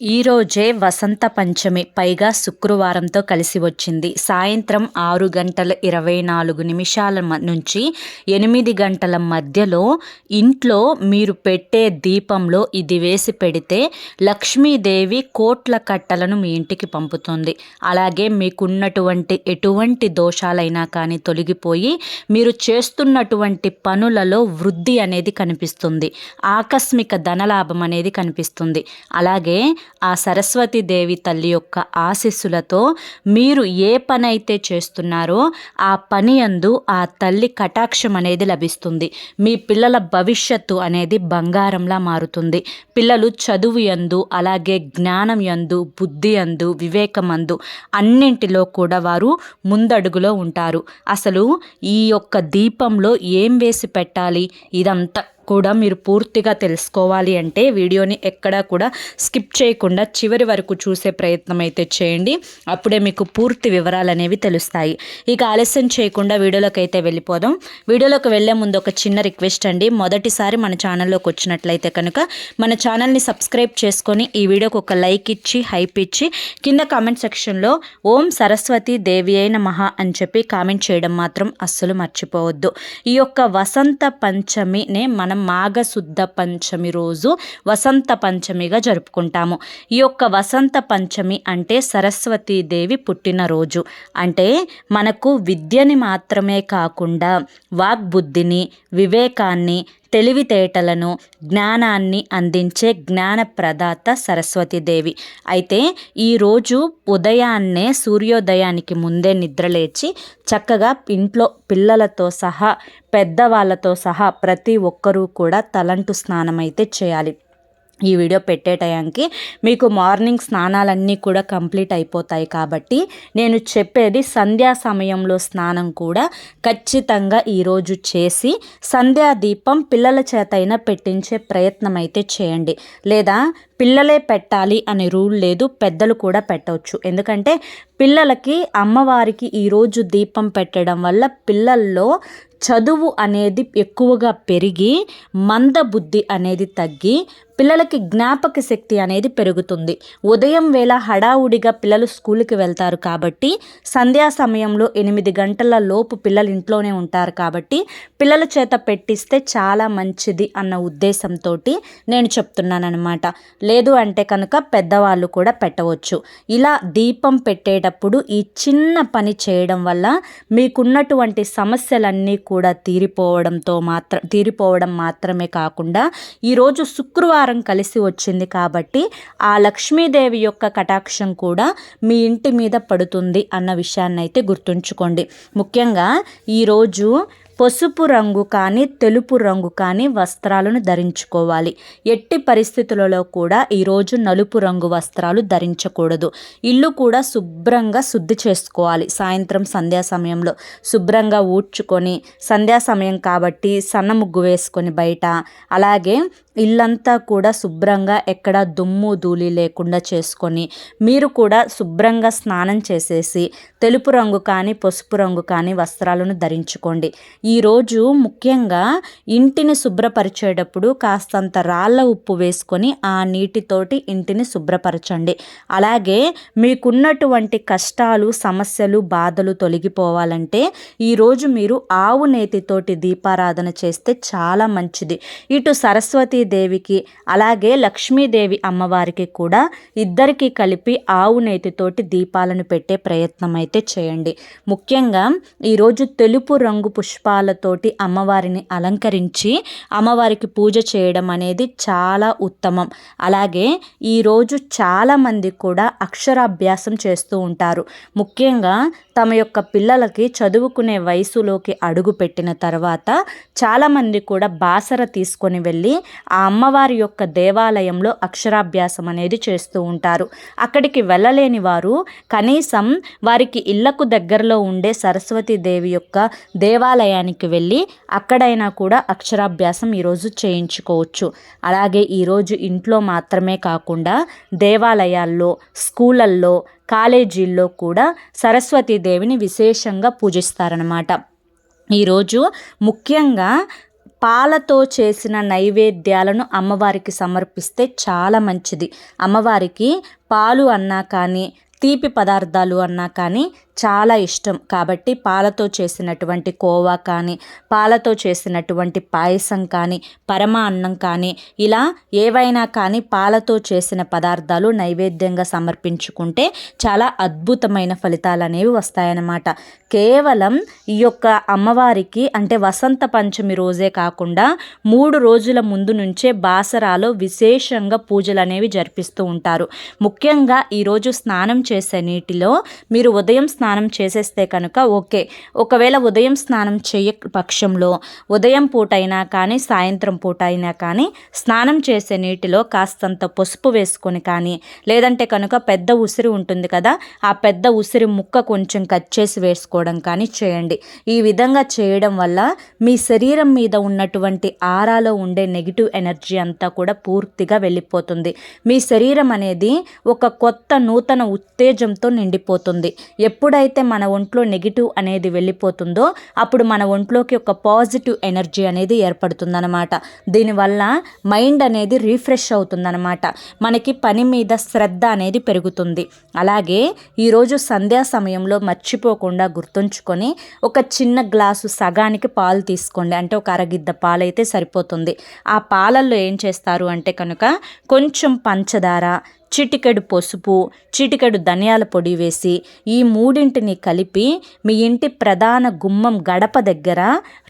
ఈరోజే వసంత పంచమి పైగా శుక్రవారంతో కలిసి వచ్చింది. సాయంత్రం ఆరు గంటల ఇరవై నాలుగు నిమిషాల నుంచి ఎనిమిది గంటల మధ్యలో ఇంట్లో మీరు పెట్టే దీపంలో ఇది వేసి పెడితే లక్ష్మీదేవి కోట్ల కట్టలను మీ ఇంటికి పంపుతుంది. అలాగే మీకున్నటువంటి ఎటువంటి దోషాలైనా కానీ తొలగిపోయి మీరు చేస్తున్నటువంటి పనులలో వృద్ధి అనేది కనిపిస్తుంది. ఆకస్మిక ధనలాభం అనేది కనిపిస్తుంది. అలాగే ఆ సరస్వతీదేవి తల్లి యొక్క ఆశీస్సులతో మీరు ఏ పని అయితే చేస్తున్నారో ఆ పని అందు ఆ తల్లి కటాక్షం అనేది లభిస్తుంది. మీ పిల్లల భవిష్యత్తు అనేది బంగారంలా మారుతుంది. పిల్లలు చదువు ఎందు అలాగే జ్ఞానం ఎందు బుద్ధి అందు వివేకమందు అన్నింటిలో కూడా వారు ముందడుగులో ఉంటారు. అసలు ఈ యొక్క దీపంలో ఏం వేసి పెట్టాలి? ఇదంతా కూడా మీరు పూర్తిగా తెలుసుకోవాలి అంటే వీడియోని ఎక్కడా కూడా స్కిప్ చేయకుండా చివరి వరకు చూసే ప్రయత్నం అయితే చేయండి. అప్పుడే మీకు పూర్తి వివరాలు అనేవి తెలుస్తాయి. ఇక ఆలస్యం చేయకుండా వీడియోలోకి అయితే వెళ్ళిపోదాం. వీడియోలోకి వెళ్ళే ముందు ఒక చిన్న రిక్వెస్ట్ అండి. మొదటిసారి మన ఛానల్లోకి వచ్చినట్లయితే కనుక మన ఛానల్ని సబ్స్క్రైబ్ చేసుకొని ఈ వీడియోకి ఒక లైక్ ఇచ్చి హైప్ ఇచ్చి కింద కామెంట్ సెక్షన్లో ఓం సరస్వతి దేవి అయిన మహా అని చెప్పి కామెంట్ చేయడం మాత్రం అస్సలు మర్చిపోవద్దు. ఈ యొక్క వసంత పంచమినే మనం మనం మాఘశుద్ధ పంచమి రోజు వసంత పంచమిగా జరుపుకుంటాము. ఈ యొక్క వసంత పంచమి అంటే సరస్వతీదేవి పుట్టినరోజు అంటే మనకు విద్యని మాత్రమే కాకుండా వాగ్బుద్ధిని వివేకాన్ని తెలివితేటలను జ్ఞానాన్ని అందించే జ్ఞాన ప్రదాత సరస్వతీదేవి. అయితే ఈరోజు ఉదయాన్నే సూర్యోదయానికి ముందే నిద్రలేచి చక్కగా ఇంట్లో పిల్లలతో సహా పెద్దవాళ్ళతో సహా ప్రతి ఒక్కరూ కూడా తలంటు స్నానం అయితే చేయాలి. ఈ వీడియో పెట్టే టయానికి మీకు మార్నింగ్ స్నానాలన్నీ కూడా కంప్లీట్ అయిపోతాయి కాబట్టి నేను చెప్పేది సంధ్యా సమయంలో స్నానం కూడా ఖచ్చితంగా ఈరోజు చేసి సంధ్యా దీపం పిల్లల చేత అయినా పెట్టించే ప్రయత్నం అయితే చేయండి. లేదా పిల్లలే పెట్టాలి అనే రూల్ లేదు పెద్దలు కూడా పెట్టవచ్చు. ఎందుకంటే పిల్లలకి అమ్మవారికి ఈరోజు దీపం పెట్టడం వల్ల పిల్లల్లో చదువు అనేది ఎక్కువగా పెరిగి మంద బుద్ధి అనేది తగ్గి పిల్లలకి జ్ఞాపక శక్తి అనేది పెరుగుతుంది. ఉదయం వేళ హడావుడిగా పిల్లలు స్కూల్కి వెళ్తారు కాబట్టి సంధ్యా సమయంలో ఎనిమిది గంటల లోపు పిల్లలు ఇంట్లోనే ఉంటారు కాబట్టి పిల్లల చేత పెట్టిస్తే చాలా మంచిది అన్న ఉద్దేశంతో నేను చెప్తున్నానమాట లేదు అంటే కనుక పెద్దవాళ్ళు కూడా పెట్టవచ్చు. ఇలా దీపం పెట్టేటప్పుడు ఈ చిన్న పని చేయడం వల్ల మీకున్నటువంటి సమస్యలన్నీ కూడా కూడా తీరిపోవడంతో మాత్రం తీరిపోవడం మాత్రమే కాకుండా ఈరోజు శుక్రవారం కలిసి వచ్చింది కాబట్టి ఆ లక్ష్మీదేవి యొక్క కటాక్షం కూడా మీ ఇంటి మీద పడుతుంది అన్న విషయాన్ని అయితే గుర్తుంచుకోండి. ముఖ్యంగా ఈరోజు పసుపు రంగు కానీ తెలుపు రంగు కానీ వస్త్రాలను ధరించుకోవాలి. ఎట్టి పరిస్థితులలో కూడా ఈరోజు నలుపు రంగు వస్త్రాలు ధరించకూడదు. ఇల్లు కూడా శుభ్రంగా శుద్ధి చేసుకోవాలి. సాయంత్రం సంధ్యా సమయంలో శుభ్రంగా ఊడ్చుకొని సంధ్యా సమయం కాబట్టి సన్న ముగ్గు వేసుకొని బయట అలాగే ఇల్లంతా కూడా శుభ్రంగా ఎక్కడ దుమ్ము ధూళి లేకుండా చేసుకొని మీరు కూడా శుభ్రంగా స్నానం చేసేసి తెలుపు రంగు కానీ పసుపు రంగు కానీ వస్త్రాలను ధరించుకోండి. ఈరోజు ముఖ్యంగా ఇంటిని శుభ్రపరిచేటప్పుడు కాస్తంత రాళ్ళ ఉప్పు వేసుకొని ఆ నీటితోటి ఇంటిని శుభ్రపరచండి. అలాగే మీకున్నటువంటి కష్టాలు సమస్యలు బాధలు తొలగిపోవాలంటే ఈరోజు మీరు ఆవు నేతితోటి దీపారాధన చేస్తే చాలా మంచిది. ఇటు సరస్వతి దేవికి అలాగే లక్ష్మీదేవి అమ్మవారికి కూడా ఇద్దరికీ కలిపి ఆవు నేతితోటి దీపాలను పెట్టే ప్రయత్నం అయితే చేయండి. ముఖ్యంగా ఈరోజు తెలుపు రంగు పుష్పాలతోటి అమ్మవారిని అలంకరించి అమ్మవారికి పూజ చేయడం అనేది చాలా ఉత్తమం. అలాగే ఈరోజు చాలామంది కూడా అక్షరాభ్యాసం చేస్తూ ఉంటారు. ముఖ్యంగా తమ యొక్క పిల్లలకి చదువుకునే వయసులోకి అడుగు పెట్టిన తర్వాత చాలామంది కూడా బాసర తీసుకొని వెళ్ళి ఆ అమ్మవారి యొక్క దేవాలయంలో అక్షరాభ్యాసం అనేది చేస్తూ ఉంటారు. అక్కడికి వెళ్ళలేని వారు కనీసం వారికి ఇళ్ళకు దగ్గరలో ఉండే సరస్వతీదేవి యొక్క దేవాలయానికి వెళ్ళి అక్కడైనా కూడా అక్షరాభ్యాసం ఈరోజు చేయించుకోవచ్చు. అలాగే ఈరోజు ఇంట్లో మాత్రమే కాకుండా దేవాలయాల్లో స్కూళ్ళల్లో కాలేజీల్లో కూడా సరస్వతీదేవిని విశేషంగా పూజిస్తారనమాట ఈరోజు ముఖ్యంగా పాలతో చేసిన నైవేద్యాలను అమ్మవారికి సమర్పిస్తే చాలా మంచిది. అమ్మవారికి పాలు అన్నా కానీ తీపి పదార్థాలు అన్నా కానీ చాలా ఇష్టం. కాబట్టి పాలతో చేసినటువంటి కోవా కానీ పాలతో చేసినటువంటి పాయసం కానీ పరమ అన్నం కానీ ఇలా ఏవైనా కానీ పాలతో చేసిన పదార్థాలు నైవేద్యంగా సమర్పించుకుంటే చాలా అద్భుతమైన ఫలితాలు అనేవి వస్తాయన్నమాట. కేవలం ఈ యొక్క అమ్మవారికి అంటే వసంత పంచమి రోజే కాకుండా మూడు రోజుల ముందు నుంచే బాసరాలో విశేషంగా పూజలు అనేవి జరిపిస్తూ ఉంటారు. ముఖ్యంగా ఈరోజు స్నానం చేసే నీటిలో మీరు ఉదయం స్నానం స్నానం చేసేస్తే కనుక ఓకే. ఒకవేళ ఉదయం స్నానం చేయ పక్షంలో ఉదయం పూట అయినా కానీ సాయంత్రం పూట అయినా కానీ స్నానం చేసే నీటిలో కాస్తంత పసుపు వేసుకొని కానీ లేదంటే కనుక పెద్ద ఉసిరి ఉంటుంది కదా ఆ పెద్ద ఉసిరి ముక్క కొంచెం కట్ చేసి వేసుకోవడం కానీ చేయండి. ఈ విధంగా చేయడం వల్ల మీ శరీరం మీద ఉన్నటువంటి ఆరాలో ఉండే నెగిటివ్ ఎనర్జీ అంతా కూడా పూర్తిగా వెళ్ళిపోతుంది. మీ శరీరం అనేది ఒక కొత్త నూతన ఉత్తేజంతో నిండిపోతుంది. ఎప్పుడైతే ఎప్పుడైతే మన ఒంట్లో నెగిటివ్ అనేది వెళ్ళిపోతుందో అప్పుడు మన ఒంట్లోకి ఒక పాజిటివ్ ఎనర్జీ అనేది ఏర్పడుతుందన్నమాట. దీనివల్ల మైండ్ అనేది రీఫ్రెష్ అవుతుందన్నమాట. మనకి పని మీద శ్రద్ధ అనేది పెరుగుతుంది. అలాగే ఈరోజు సంధ్యా సమయంలో మర్చిపోకుండా గుర్తుంచుకొని ఒక చిన్న గ్లాసు సగానికి పాలు తీసుకోండి. అంటే ఒక అరగిద్ద పాలైతే సరిపోతుంది. ఆ పాలల్లో ఏం చేస్తారు అంటే కనుక కొంచెం పంచదార చిటికెడు పసుపు చిటికెడు ధనియాల పొడి వేసి ఈ మూడింటిని కలిపి మీ ఇంటి ప్రధాన గుమ్మం గడప దగ్గర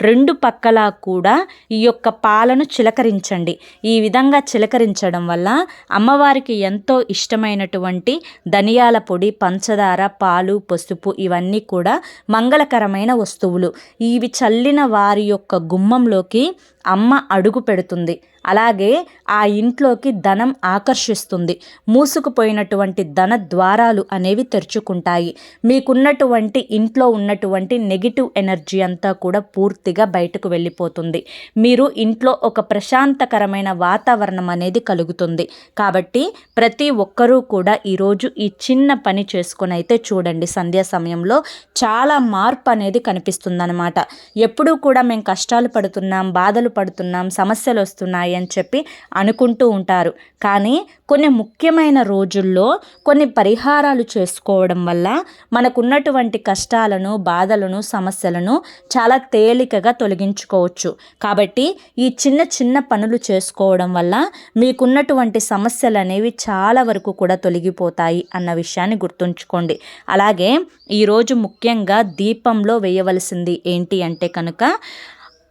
రెండు పక్కలా కూడా ఈ యొక్క పాలను చిలకరించండి. ఈ విధంగా చిలకరించడం వల్ల అమ్మవారికి ఎంతో ఇష్టమైనటువంటి ధనియాల పొడి పంచదార పాలు పసుపు ఇవన్నీ కూడా మంగళకరమైన వస్తువులు. ఇవి చల్లిన వారి యొక్క గుమ్మంలోకి అమ్మ అడుగు పెడుతుంది. అలాగే ఆ ఇంట్లోకి ధనం ఆకర్షిస్తుంది. మూసుకుపోయినటువంటి ధన ద్వారాలు అనేవి తెరుచుకుంటాయి. మీకున్నటువంటి ఇంట్లో ఉన్నటువంటి నెగిటివ్ ఎనర్జీ అంతా కూడా పూర్తిగా బయటకు వెళ్ళిపోతుంది. మీరు ఇంట్లో ఒక ప్రశాంతకరమైన వాతావరణం అనేది కలుగుతుంది. కాబట్టి ప్రతి ఒక్కరూ కూడా ఈరోజు ఈ చిన్న పని చేసుకొని అయితే చూడండి. సంధ్యా సమయంలో చాలా మార్పు అనేది కనిపిస్తుందన్నమాట. ఎప్పుడూ కూడా మేము కష్టాలు పడుతున్నాం బాధలు పడుతున్నాం సమస్యలు వస్తున్నాయి అని చెప్పి అనుకుంటూ ఉంటారు. కానీ కొన్ని ముఖ్యమైన రోజుల్లో కొన్ని పరిహారాలు చేసుకోవడం వల్ల మనకున్నటువంటి కష్టాలను బాధలను సమస్యలను చాలా తేలికగా తొలగించుకోవచ్చు. కాబట్టి ఈ చిన్న చిన్న పనులు చేసుకోవడం వల్ల మీకున్నటువంటి సమస్యలు అనేవి చాలా వరకు కూడా తొలగిపోతాయి అన్న విషయాన్ని గుర్తుంచుకోండి. అలాగే ఈరోజు ముఖ్యంగా దీపంలో వేయవలసింది ఏంటి అంటే కనుక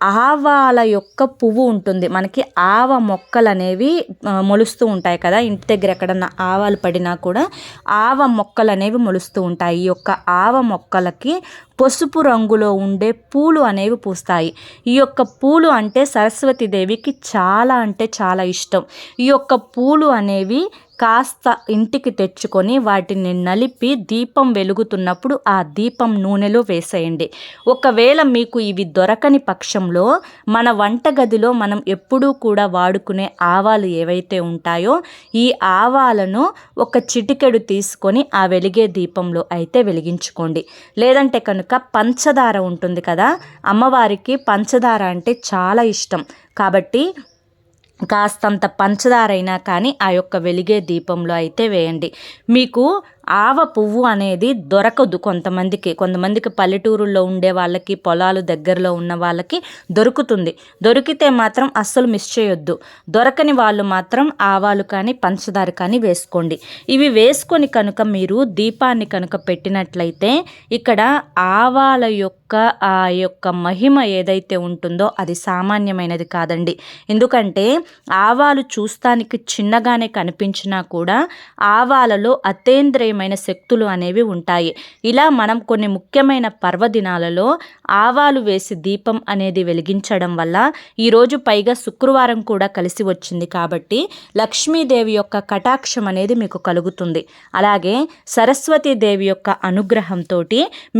ఆవాల యొక్క పువ్వు ఉంటుంది. మనకి ఆవ మొక్కలు అనేవి మొలుస్తూ ఉంటాయి కదా. ఇంటి దగ్గర ఎక్కడన్నా ఆవాలు పడినా కూడా ఆవ మొక్కలు అనేవి మొలుస్తూ ఉంటాయి. ఈ యొక్క ఆవ మొక్కలకి పసుపు రంగులో ఉండే పూలు అనేవి పూస్తాయి. ఈ యొక్క పూలు అంటే సరస్వతీదేవికి చాలా అంటే చాలా ఇష్టం. ఈ యొక్క పూలు అనేవి కాస్త ఇంటికి తెచ్చుకొని వాటిని నలిపి దీపం వెలుగుతున్నప్పుడు ఆ దీపం నూనెలో వేసేయండి. ఒకవేళ మీకు ఇవి దొరకని పక్షంలో మన వంటగదిలో మనం ఎప్పుడూ కూడా వాడుకునే ఆవాలు ఏవైతే ఉంటాయో ఈ ఆవాలను ఒక చిటికెడు తీసుకొని ఆ వెలిగే దీపంలో అయితే వెలిగించుకోండి. లేదంటే కనుక పంచదార ఉంటుంది కదా అమ్మవారికి పంచదార అంటే చాలా ఇష్టం. కాబట్టి కాస్తంత పంచదార అయినా కానీ ఆ యొక్క వెలిగే దీపంలో అయితే వేయండి. మీకు ఆవ పువ్వు అనేది దొరకదు కొంతమందికి. కొంతమందికి పల్లెటూరుల్లో ఉండే వాళ్ళకి పొలాలు దగ్గరలో ఉన్న వాళ్ళకి దొరుకుతుంది. దొరికితే మాత్రం అస్సలు మిస్ చేయొద్దు. దొరకని వాళ్ళు మాత్రం ఆవాలు కానీ పంచదార కానీ వేసుకోండి. ఇవి వేసుకొని కనుక మీరు దీపాన్ని కనుక పెట్టినట్లయితే ఇక్కడ ఆవాల యొక్క ఆ యొక్క మహిమ ఏదైతే ఉంటుందో అది సామాన్యమైనది కాదండి. ఎందుకంటే ఆవాలు చూస్తానికి చిన్నగానే కనిపించినా కూడా ఆవాలలో అతేంద్రియ ముఖ్యమైన శక్తులు అనేవి ఉంటాయి. ఇలా మనం కొన్ని ముఖ్యమైన పర్వదినాలలో ఆవాలు వేసి దీపం అనేది వెలిగించడం వల్ల ఈరోజు పైగా శుక్రవారం కూడా కలిసి వచ్చింది కాబట్టి లక్ష్మీదేవి యొక్క కటాక్షం అనేది మీకు కలుగుతుంది. అలాగే సరస్వతీదేవి యొక్క అనుగ్రహంతో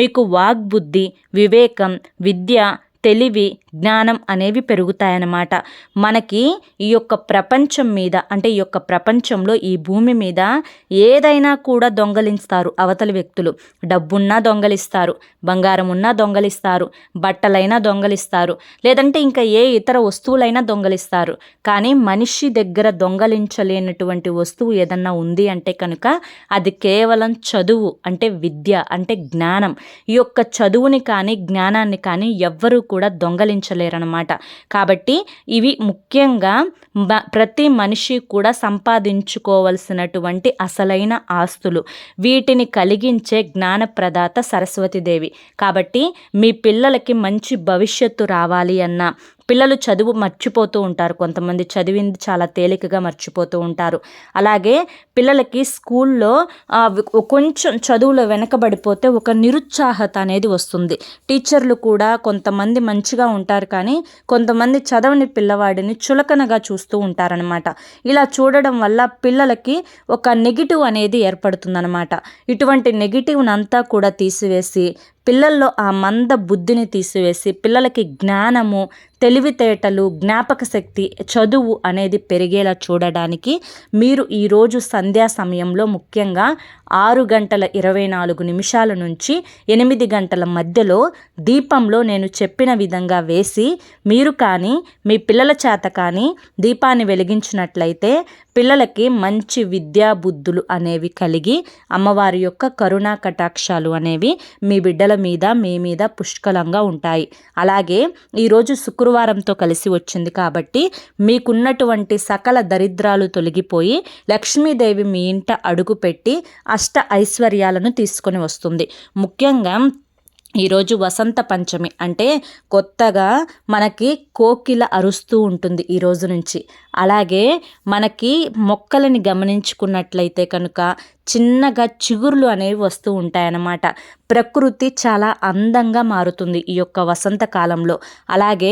మీకు వాగ్బుద్ధి వివేకం విద్య తెలివి జ్ఞానం అనేవి పెరుగుతాయన్నమాట. మనకి ఈ యొక్క ప్రపంచం మీద అంటే ఈ యొక్క ప్రపంచంలో ఈ భూమి మీద ఏదైనా కూడా దొంగలిస్తారు అవతలి వ్యక్తులు. డబ్బున్నా దొంగలిస్తారు బంగారం ఉన్నా దొంగలిస్తారు బట్టలైనా దొంగలిస్తారు లేదంటే ఇంకా ఏ ఇతర వస్తువులైనా దొంగలిస్తారు. కానీ మనిషి దగ్గర దొంగలించలేనటువంటి వస్తువు ఏదన్నా ఉంది అంటే కనుక అది కేవలం చదువు అంటే విద్య అంటే జ్ఞానం. ఈ యొక్క చదువుని కానీ జ్ఞానాన్ని కానీ ఎవ్వరూ కూడా దొంగలించలేరనమాట కాబట్టి ఇవి ముఖ్యంగా ప్రతి మనిషి కూడా సంపాదించుకోవలసినటువంటి అసలైన ఆస్తులు. వీటిని కలిగించే జ్ఞానప్రదాత సరస్వతీదేవి కాబట్టి మీ పిల్లలకి మంచి భవిష్యత్తు రావాలి అన్న పిల్లలు చదువు మర్చిపోతూ ఉంటారు. కొంతమంది చదివింది చాలా తేలికగా మర్చిపోతూ ఉంటారు. అలాగే పిల్లలకి స్కూల్లో కొంచెం చదువులో వెనకబడిపోతే ఒక నిరుత్సాహత అనేది వస్తుంది. టీచర్లు కూడా కొంతమంది మంచిగా ఉంటారు కానీ కొంతమంది చదవని పిల్లవాడిని చులకనగా చూస్తూ ఉంటారనమాట ఇలా చూడడం వల్ల పిల్లలకి ఒక నెగిటివ్ అనేది ఏర్పడుతుందనమాట ఇటువంటి నెగిటివ్నంతా కూడా తీసివేసి పిల్లల్లో ఆ మంద బుద్ధిని తీసివేసి పిల్లలకి జ్ఞానము తెలివితేటలు జ్ఞాపక శక్తి చదువు అనేది పెరిగేలా చూడడానికి మీరు ఈరోజు సంధ్యా సమయంలో ముఖ్యంగా ఆరు గంటల ఇరవై నాలుగు నిమిషాల నుంచి ఎనిమిది గంటల మధ్యలో దీపంలో నేను చెప్పిన విధంగా వేసి మీరు కానీ మీ పిల్లల చేత కానీ దీపాన్ని వెలిగించినట్లయితే పిల్లలకి మంచి విద్యా బుద్ధులు అనేవి కలిగి అమ్మవారి యొక్క కరుణా కటాక్షాలు అనేవి మీ బిడ్డల మీద మీ మీద పుష్కలంగా ఉంటాయి. అలాగే ఈరోజు శుక్రవారంతో కలిసి వచ్చింది కాబట్టి మీకున్నటువంటి సకల దరిద్రాలు తొలగిపోయి లక్ష్మీదేవి మీ ఇంట అడుగుపెట్టి అష్ట ఐశ్వర్యాలను తీసుకొని వస్తుంది. ముఖ్యంగా ఈరోజు వసంత పంచమి అంటే కొత్తగా మనకి కోకిల అరుస్తూ ఉంటుంది ఈ రోజు నుంచి. అలాగే మనకి మొక్కలని గమనించుకున్నట్లయితే కనుక చిన్నగా చిగుర్లు అనేవి వస్తూ ఉంటాయన్నమాట. ప్రకృతి చాలా అందంగా మారుతుంది ఈ యొక్క వసంతకాలంలో అలాగే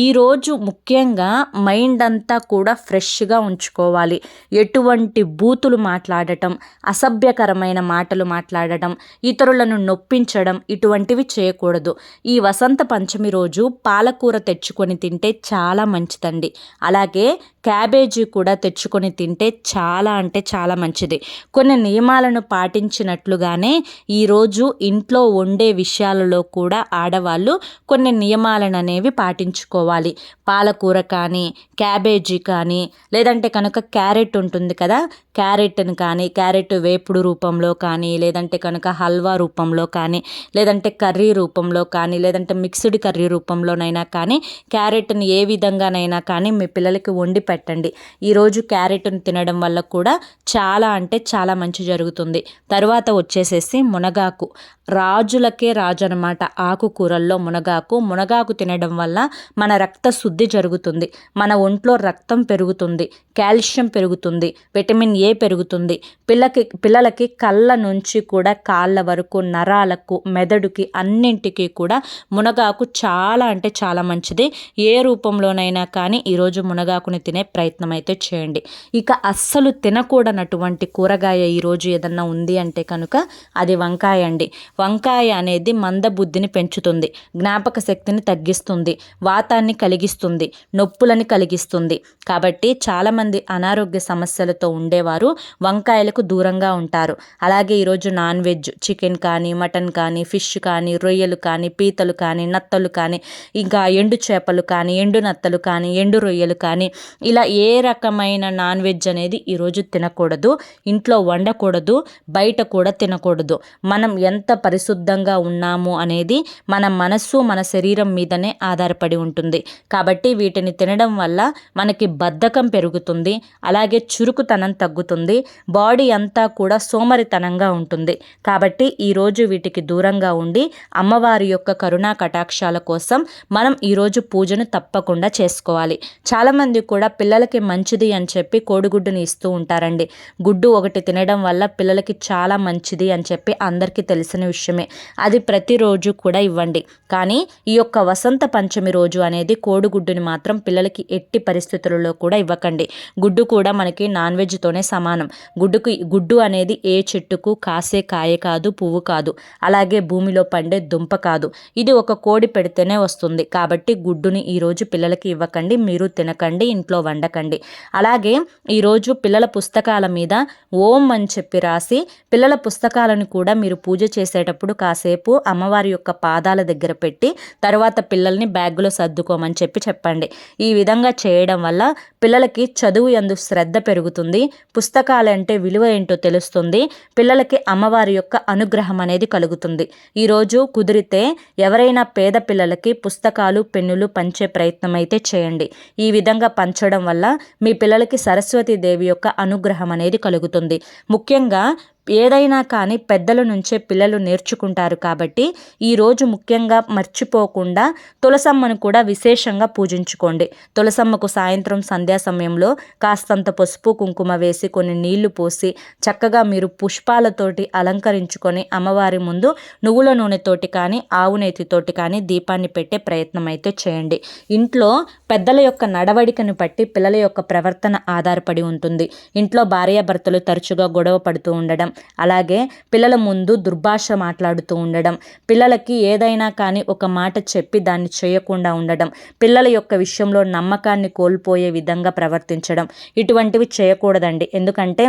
ఈరోజు ముఖ్యంగా మైండ్ అంతా కూడా ఫ్రెష్గా ఉంచుకోవాలి. ఎటువంటి బూతులు మాట్లాడటం అసభ్యకరమైన మాటలు మాట్లాడటం ఇతరులను నొప్పించడం ఇటువంటివి చేయకూడదు. ఈ వసంత పంచమి రోజు పాలకూర తెచ్చుకొని తింటే చాలా మంచిదండి. అలాగే క్యాబేజీ కూడా తెచ్చుకొని తింటే చాలా అంటే చాలా మంచిది. కొన్ని నియమాలను పాటించినట్లుగానే ఈరోజు ఇంట్లో వండే విషయాలలో కూడా ఆడవాళ్ళు కొన్ని నియమాలను అనేవి పాటించుకోవాలి. పాలకూర కానీ క్యాబేజీ కానీ లేదంటే కనుక క్యారెట్ ఉంటుంది కదా క్యారెట్ని కానీ క్యారెట్ వేపుడు రూపంలో కానీ లేదంటే కనుక హల్వా రూపంలో కానీ లేదంటే కర్రీ రూపంలో కానీ లేదంటే మిక్స్డ్ కర్రీ రూపంలోనైనా కానీ క్యారెట్ని ఏ విధంగానైనా కానీ మీ పిల్లలకి వండి పెట్టండి. ఈరోజు క్యారెట్ని తినడం వల్ల కూడా చాలా అంటే చాలా మంచి జరుగుతుంది. తర్వాత వచ్చేసేసి మునగాకు. రాజులకే రాజు అనమాట ఆకుకూరల్లో మునగాకు. మునగాకు తినడం వల్ల మన రక్త శుద్ధి జరుగుతుంది. మన ఒంట్లో రక్తం పెరుగుతుంది. కాల్షియం పెరుగుతుంది. విటమిన్ ఏ పెరుగుతుంది. పిల్లకి పిల్లలకి కళ్ళ నుంచి కూడా కాళ్ళ వరకు నరాలకు మెదడుకి అన్నింటికి కూడా మునగాకు చాలా అంటే చాలా మంచిది. ఏ రూపంలోనైనా కానీ ఈరోజు మునగాకుని తినే ప్రయత్నం అయితే చేయండి. ఇక అస్సలు తినకూడనటువంటి కూరగాయ ఈరోజు ఏదన్నా ఉంది అంటే కనుక అది వంకాయ అండి. వంకాయ అనేది మందబుద్ధిని పెంచుతుంది జ్ఞాపక శక్తిని తగ్గిస్తుంది వాతాన్ని కలిగిస్తుంది నొప్పులని కలిగిస్తుంది. కాబట్టి చాలామంది అనారోగ్య సమస్యలతో ఉండేవారు వంకాయలకు దూరంగా ఉంటారు. అలాగే ఈరోజు నాన్ వెజ్ చికెన్ కానీ మటన్ కానీ ఫిష్ కానీ రొయ్యలు కానీ పీతలు కానీ నత్తలు కానీ ఇంకా ఎండు చేపలు కానీ ఎండు నత్తలు కానీ ఎండు రొయ్యలు కానీ ఇలా ఏ రకమైన నాన్ వెజ్ అనేది ఈరోజు తినకూడదు ఇంట్లో వండకూడదు బయట కూడా తినకూడదు. మనం ఎంత పరిశుద్ధంగా ఉన్నాము అనేది మన మనస్సు మన శరీరం మీదనే ఆధారపడి ఉంటుంది. కాబట్టి వీటిని తినడం వల్ల మనకి బద్ధకం పెరుగుతుంది అలాగే చురుకుతనం తగ్గుతుంది బాడీ అంతా కూడా సోమరితనంగా ఉంటుంది. కాబట్టి ఈరోజు వీటికి దూరంగా ఉండి అమ్మవారి యొక్క కరుణా కటాక్షాల కోసం మనం ఈరోజు పూజను తప్పకుండా చేసుకోవాలి. చాలామంది కూడా పిల్లలకి మంచిది అని చెప్పి కోడిగుడ్డుని ఇస్తూ ఉంటారండి. గుడ్డు ఒకటి తినడం వల్ల పిల్లలకి చాలా మంచిది అని చెప్పి అందరికీ తెలిసిన విషయమే. అది ప్రతిరోజు కూడా ఇవ్వండి. కానీ ఈ యొక్క వసంత పంచమి రోజు అనేది కోడిగుడ్డుని మాత్రం పిల్లలకి ఎట్టి పరిస్థితులలో కూడా ఇవ్వకండి. గుడ్డు కూడా మనకి నాన్ వెజ్తోనే సమానం. గుడ్డుకు గుడ్డు అనేది ఏ చెట్టుకు కాసే కాయ కాదు పువ్వు కాదు. అలాగే భూమిలో పండే దుంప కాదు. ఇది ఒక కోడి పెడితేనే వస్తుంది. కాబట్టి గుడ్డుని ఈరోజు పిల్లలకి ఇవ్వకండి. మీరు తినకండి. ఇంట్లో వండకండి. అలాగే ఈరోజు పిల్లల పుస్తకాల మీద ఓం అని చెప్పి రాసి పిల్లల పుస్తకాలను కూడా మీరు పూజ చేసేటప్పుడు కాసేపు అమ్మవారి యొక్క పాదాల దగ్గర పెట్టి తర్వాత పిల్లల్ని బ్యాగ్లో సర్దుకోమని చెప్పి చెప్పండి. ఈ విధంగా చేయడం వల్ల పిల్లలకి చదువు ఎందు శ్రద్ధ పెరుగుతుంది పుస్తకాలంటే విలువ ఏంటో తెలుస్తుంది పిల్లలకి అమ్మవారి యొక్క అనుగ్రహం అనేది కలుగుతుంది. ఈరోజు కుదిరితే ఎవరైనా పేద పిల్లలకి పుస్తకాలు పెన్నులు పంచే ప్రయత్నం అయితే చేయండి. ఈ విధంగా పంచడం వల్ల మీ పిల్లలకి సరస్వతీదేవి యొక్క అనుగ్రహం అనేది కలుగుతుంది. ముఖ్యంగా ఏదైనా కానీ పెద్దల నుంచే పిల్లలు నేర్చుకుంటారు కాబట్టి ఈరోజు ముఖ్యంగా మర్చిపోకుండా తులసమ్మను కూడా విశేషంగా పూజించుకోండి. తులసమ్మకు సాయంత్రం సంధ్యా సమయంలో కాస్తంత పసుపు కుంకుమ వేసి కొన్ని నీళ్ళు పోసి చక్కగా మీరు పుష్పాలతోటి అలంకరించుకొని అమ్మవారి ముందు నువ్వుల నూనెతోటి కానీ ఆవు నేతితోటి కానీ దీపాన్ని పెట్టే ప్రయత్నం అయితే చేయండి. ఇంట్లో పెద్దల యొక్క నడవడికను బట్టి పిల్లల యొక్క ప్రవర్తన ఆధారపడి ఉంటుంది. ఇంట్లో భార్యాభర్తలు తరచుగా గొడవ పడుతూ ఉండడం అలాగే పిల్లల ముందు దుర్భాష మాట్లాడుతూ ఉండడం పిల్లలకి ఏదైనా కానీ ఒక మాట చెప్పి దాన్ని చేయకుండా ఉండడం పిల్లల యొక్క విషయంలో నమ్మకాన్ని కోల్పోయే విధంగా ప్రవర్తించడం ఇటువంటివి చేయకూడదండి. ఎందుకంటే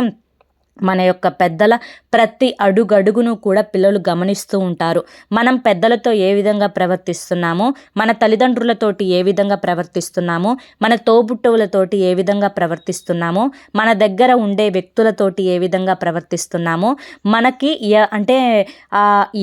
మన యొక్క పెద్దల ప్రతి అడుగడుగును కూడా పిల్లలు గమనిస్తూ ఉంటారు. మనం పెద్దలతో ఏ విధంగా ప్రవర్తిస్తున్నామో మన తల్లిదండ్రులతోటి ఏ విధంగా ప్రవర్తిస్తున్నామో మన తోబుట్టువులతోటి ఏ విధంగా ప్రవర్తిస్తున్నామో మన దగ్గర ఉండే వ్యక్తులతోటి ఏ విధంగా ప్రవర్తిస్తున్నామో మనకి అంటే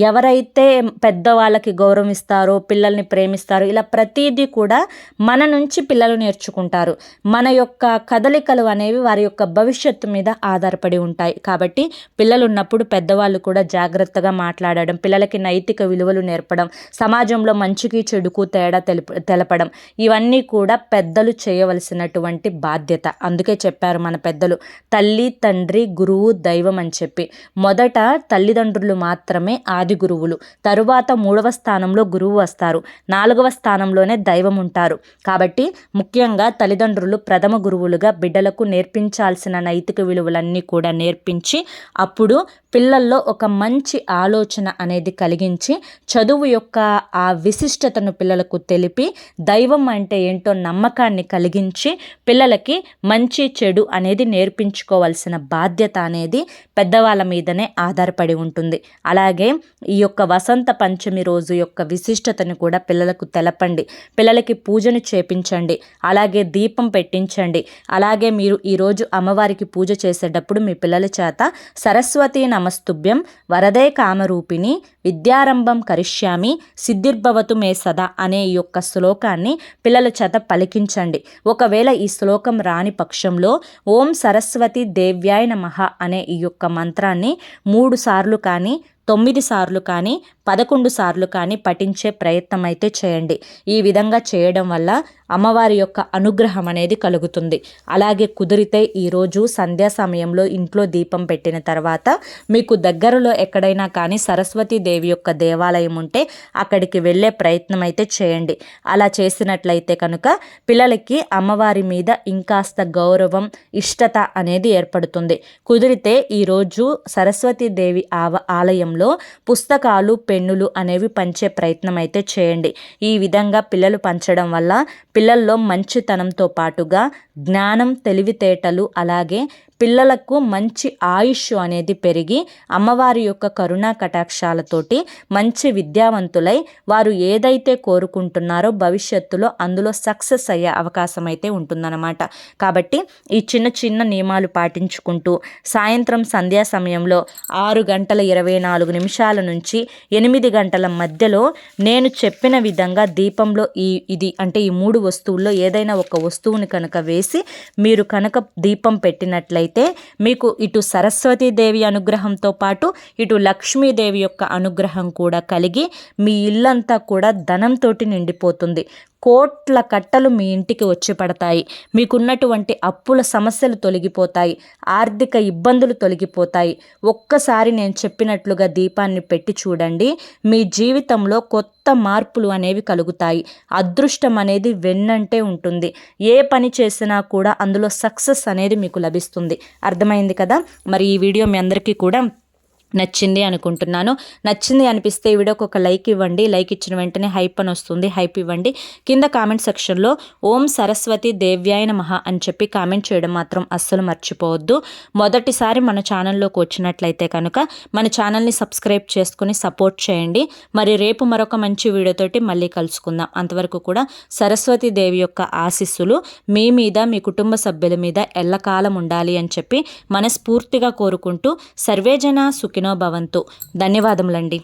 ఎవరైతే పెద్దవాళ్ళకి గౌరవిస్తారో పిల్లల్ని ప్రేమిస్తారో ఇలా ప్రతిదీ కూడా మన నుంచి పిల్లలు నేర్చుకుంటారు. మన యొక్క కదలికలు అనేవి వారి యొక్క భవిష్యత్తు మీద ఆధారపడి ఉంటాయి. ఉంటాయి. కాబట్టి పిల్లలు ఉన్నప్పుడు పెద్దవాళ్ళు కూడా జాగ్రత్తగా మాట్లాడడం పిల్లలకి నైతిక విలువలు నేర్పడం సమాజంలో మంచికి చెడుకు తేడా తెలుపు తెలపడం ఇవన్నీ కూడా పెద్దలు చేయవలసినటువంటి బాధ్యత. అందుకే చెప్పారు మన పెద్దలు తల్లి తండ్రి గురువు దైవం అని చెప్పి. మొదట తల్లిదండ్రులు మాత్రమే ఆది గురువులు. తరువాత మూడవ స్థానంలో గురువు వస్తారు. నాలుగవ స్థానంలోనే దైవం ఉంటారు. కాబట్టి ముఖ్యంగా తల్లిదండ్రులు ప్రథమ గురువులుగా బిడ్డలకు నేర్పించాల్సిన నైతిక విలువలన్నీ కూడా నేర్ నేర్పించి అప్పుడు పిల్లల్లో ఒక మంచి ఆలోచన అనేది కలిగించి చదువు యొక్క ఆ విశిష్టతను పిల్లలకు తెలిపి దైవం అంటే ఏంటో నమ్మకాన్ని కలిగించి పిల్లలకి మంచి చెడు అనేది నేర్పించుకోవాల్సిన బాధ్యత అనేది పెద్దవాళ్ళ మీదనే ఆధారపడి ఉంటుంది. అలాగే ఈ యొక్క వసంత పంచమి రోజు యొక్క విశిష్టతను కూడా పిల్లలకు తెలపండి. పిల్లలకి పూజను చేపించండి. అలాగే దీపం పెట్టించండి. అలాగే మీరు ఈరోజు అమ్మవారికి పూజ చేసేటప్పుడు మీ పిల్లల చేత సరస్వతి నమస్తుభ్యం వరదే కామరూపిణి విద్యారంభం కరిష్యామి సిద్ధిర్భవతు మే సదా అనే ఈ యొక్క శ్లోకాన్ని పిల్లల చేత పలికించండి. ఒకవేళ ఈ శ్లోకం రాని పక్షంలో ఓం సరస్వతి దేవ్యాయ నమః అనే ఈ యొక్క మంత్రాన్ని మూడు సార్లు కానీ తొమ్మిది సార్లు కానీ పదకొండు సార్లు కానీ పఠించే ప్రయత్నం అయితే చేయండి. ఈ విధంగా చేయడం వల్ల అమ్మవారి యొక్క అనుగ్రహం అనేది కలుగుతుంది. అలాగే కుదిరితే ఈరోజు సంధ్యా సమయంలో ఇంట్లో దీపం పెట్టిన తర్వాత మీకు దగ్గరలో ఎక్కడైనా కానీ సరస్వతి దేవి యొక్క దేవాలయం ఉంటే అక్కడికి వెళ్ళే ప్రయత్నం అయితే చేయండి. అలా చేసినట్లయితే కనుక పిల్లలకి అమ్మవారి మీద ఇంకాస్త గౌరవం ఇష్టత అనేది ఏర్పడుతుంది. కుదిరితే ఈరోజు సరస్వతీదేవి ఆవ ఆలయంలో పుస్తకాలు పెన్నులు అనేవి పంచే ప్రయత్నం అయితే చేయండి. ఈ విధంగా పిల్లలు పంచడం వల్ల పిల్లల్లో మంచితనంతో పాటుగా జ్ఞానం తెలివితేటలు అలాగే పిల్లలకు మంచి ఆయుష్ అనేది పెరిగి అమ్మవారి యొక్క కరుణా కటాక్షాలతోటి మంచి విద్యావంతులై వారు ఏదైతే కోరుకుంటున్నారో భవిష్యత్తులో అందులో సక్సెస్ అయ్యే అవకాశం అయితే ఉంటుందన్నమాట. కాబట్టి ఈ చిన్న చిన్న నియమాలు పాటించుకుంటూ సాయంత్రం సంధ్యా సమయంలో ఆరు గంటల ఇరవై నాలుగు నిమిషాల నుంచి ఎనిమిది గంటల మధ్యలో నేను చెప్పిన విధంగా దీపంలో ఈ ఇది అంటే ఈ మూడు వస్తువుల్లో ఏదైనా ఒక వస్తువుని కనుక వేసి మీరు కనుక దీపం పెట్టినట్లయితే అయితే మీకు ఇటు సరస్వతీదేవి అనుగ్రహంతో పాటు ఇటు లక్ష్మీదేవి యొక్క అనుగ్రహం కూడా కలిగి మీ ఇల్లంతా కూడా ధనంతో నిండిపోతుంది. కోట్ల కట్టలు మీ ఇంటికి వచ్చి పడతాయి. మీకున్నటువంటి అప్పుల సమస్యలు తొలగిపోతాయి. ఆర్థిక ఇబ్బందులు తొలగిపోతాయి. ఒక్కసారి నేను చెప్పినట్లుగా దీపాన్ని పెట్టి చూడండి. మీ జీవితంలో కొత్త మార్పులు అనేవి కలుగుతాయి. అదృష్టం అనేది వెన్నంటే ఉంటుంది. ఏ పని చేసినా కూడా అందులో సక్సెస్ అనేది మీకు లభిస్తుంది. అర్థమైంది కదా? మరి ఈ వీడియో మీ అందరికీ కూడా నచ్చింది అనుకుంటున్నాను. నచ్చింది అనిపిస్తే ఈ వీడియోకి ఒక లైక్ ఇవ్వండి. లైక్ ఇచ్చిన వెంటనే హైప్ అని వస్తుంది. హైప్ ఇవ్వండి. కింద కామెంట్ సెక్షన్లో ఓం సరస్వతి దేవ్యాయన మహా అని చెప్పి కామెంట్ చేయడం మాత్రం అస్సలు మర్చిపోవద్దు. మొదటిసారి మన ఛానల్లోకి వచ్చినట్లయితే కనుక మన ఛానల్ని సబ్స్క్రైబ్ చేసుకుని సపోర్ట్ చేయండి. మరి రేపు మరొక మంచి వీడియోతోటి మళ్ళీ కలుసుకుందాం. అంతవరకు కూడా సరస్వతి దేవి యొక్క ఆశీస్సులు మీ మీద మీ కుటుంబ సభ్యుల మీద ఎల్లకాలం ఉండాలి అని చెప్పి మనస్ఫూర్తిగా కోరుకుంటూ సర్వేజన సుఖినో భవంతు. ధన్యవాదములండి.